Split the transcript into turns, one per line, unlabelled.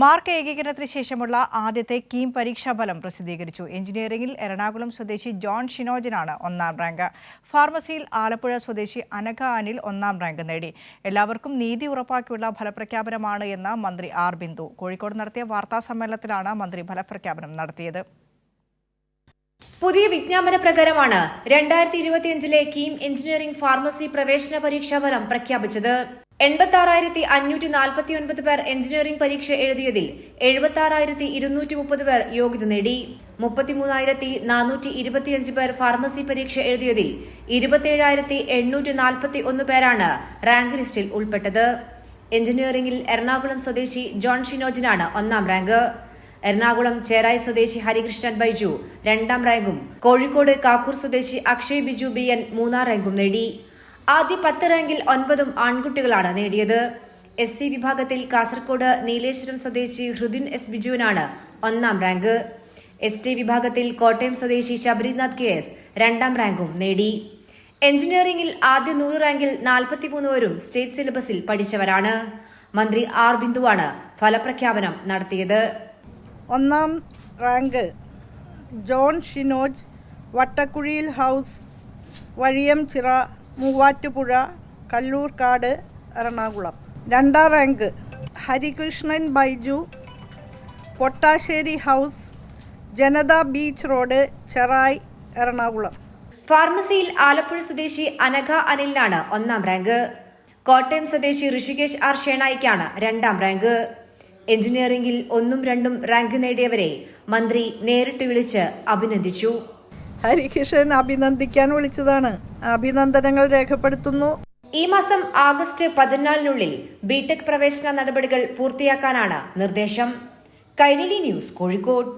Mark ഏകീകരണത്തിന് ശേഷമുള്ള ആദ്യത്തെ കീം പരീക്ഷാഫലം പ്രസിദ്ധീകരിച്ചു. എഞ്ചിനീയറിംഗിൽ എറണാകുളം സ്വദേശി ജോൺ ഷിനോജനാണ് ഒന്നാം റാങ്ക്. ഫാർമസിയിൽ ആലപ്പുഴ സ്വദേശി അനഘ അനിൽ ഒന്നാം റാങ്ക് നേടി. എല്ലാവർക്കും നീതി ഉറപ്പാക്കിയുള്ള ഫലപ്രഖ്യാപനമാണ് എന്ന് മന്ത്രി ആർ ബിന്ദു. കോഴിക്കോട് നടത്തിയ വാർത്താ സമ്മേളനത്തിലാണ് മന്ത്രി ഫലപ്രഖ്യാപനം നടത്തിയത്.
പുതിയ വിജ്ഞാപന പ്രകാരമാണ് രണ്ടായിരത്തി ഇരുപത്തിയഞ്ചിലെ കീം എഞ്ചിനീയറിംഗ് ഫാർമസി പ്രവേശന പരീക്ഷാ ഫലം പ്രഖ്യാപിച്ചത്. എൺപത്തി അഞ്ഞൂറ്റി നാൽപ്പത്തി ഒൻപത് പേർ എഞ്ചിനീയറിംഗ് പരീക്ഷ എഴുതിയതിൽ എഴുപത്തി ആറായിരത്തി ഇരുന്നൂറ്റി മുപ്പത് പേർ യോഗ്യത നേടി മുപ്പത്തിമൂന്നായിരത്തി നാനൂറ്റി ഇരുപത്തിയഞ്ച് പേർ ഫാർമസി പരീക്ഷ എഴുതിയതിൽ ഇരുപത്തിയേഴായിരത്തി എണ്ണൂറ്റി നാൽപ്പത്തി ഒന്ന് പേരാണ് റാങ്ക് ലിസ്റ്റിൽ ഉൾപ്പെട്ടത്. എഞ്ചിനീയറിംഗിൽ എറണാകുളം സ്വദേശി ജോൺ ഷിനോജിനാണ് ഒന്നാം റാങ്ക്. എറണാകുളം ചേരായി സ്വദേശി ഹരികൃഷ്ണൻ ബൈജു രണ്ടാം റാങ്കും. കോഴിക്കോട് കാക്കൂർ സ്വദേശി അക്ഷയ് ബിജു ബി എൻ മൂന്നാം റാങ്കും നേടി. ആദ്യ പത്ത് റാങ്കിൽ ഒൻപതും ആൺകുട്ടികളാണ് നേടിയത്. എസ് സി വിഭാഗത്തിൽ കാസർകോട് നീലേശ്വരം സ്വദേശി ഹൃദിൻ എസ് ബിജുവിനാണ് ഒന്നാം റാങ്ക്. എസ് ടി വിഭാഗത്തിൽ കോട്ടയം സ്വദേശി ശബരിനാഥ് കെ എസ് രണ്ടാം റാങ്കും നേടി. എഞ്ചിനീയറിംഗിൽ ആദ്യ നൂറ് റാങ്കിൽ നാൽപ്പത്തിമൂന്ന് പേരും സ്റ്റേറ്റ് സിലബസിൽ പഠിച്ചവരാണ്. മന്ത്രി ആർ ബിന്ദുവാണ് ഫലപ്രഖ്യാപനം നടത്തിയത്.
ഒന്നാം rank John Shinoj വട്ടക്കുഴിയിൽ house Vazhiyamchira Muvattupuzha Kallurkad Ernakulam. രണ്ടാം rank Harikrishnan Baiju Pottassery house Janata beach road Cherai Ernakulam.
ഫാർമസിയിൽ Alappuzha സ്വദേശി അനഘ അനിലിനാണ് ഒന്നാം റാങ്ക്. കോട്ടയം സ്വദേശി ഋഷികേഷ് ആർ ഷേണായിക്കാണ് രണ്ടാം റാങ്ക്. എഞ്ചിനീയറിംഗിൽ ഒന്നും രണ്ടും റാങ്ക് നേടിയവരെ മന്ത്രി നേരിട്ട് വിളിച്ച് അഭിനന്ദിച്ചു.
ഹരികൃഷ്ണൻ അഭിനന്ദിക്കാൻ വിളിച്ചതാണ്. അഭിനന്ദനങ്ങൾ രേഖപ്പെടുത്തുന്നു.
ഈ മാസം ആഗസ്റ്റ് പതിനാലിനുള്ളിൽ ബിടെക് പ്രവേശന നടപടികൾ പൂർത്തിയാക്കാനാണ് നിർദ്ദേശം. കൈരളി ന്യൂസ് കോഴിക്കോട്.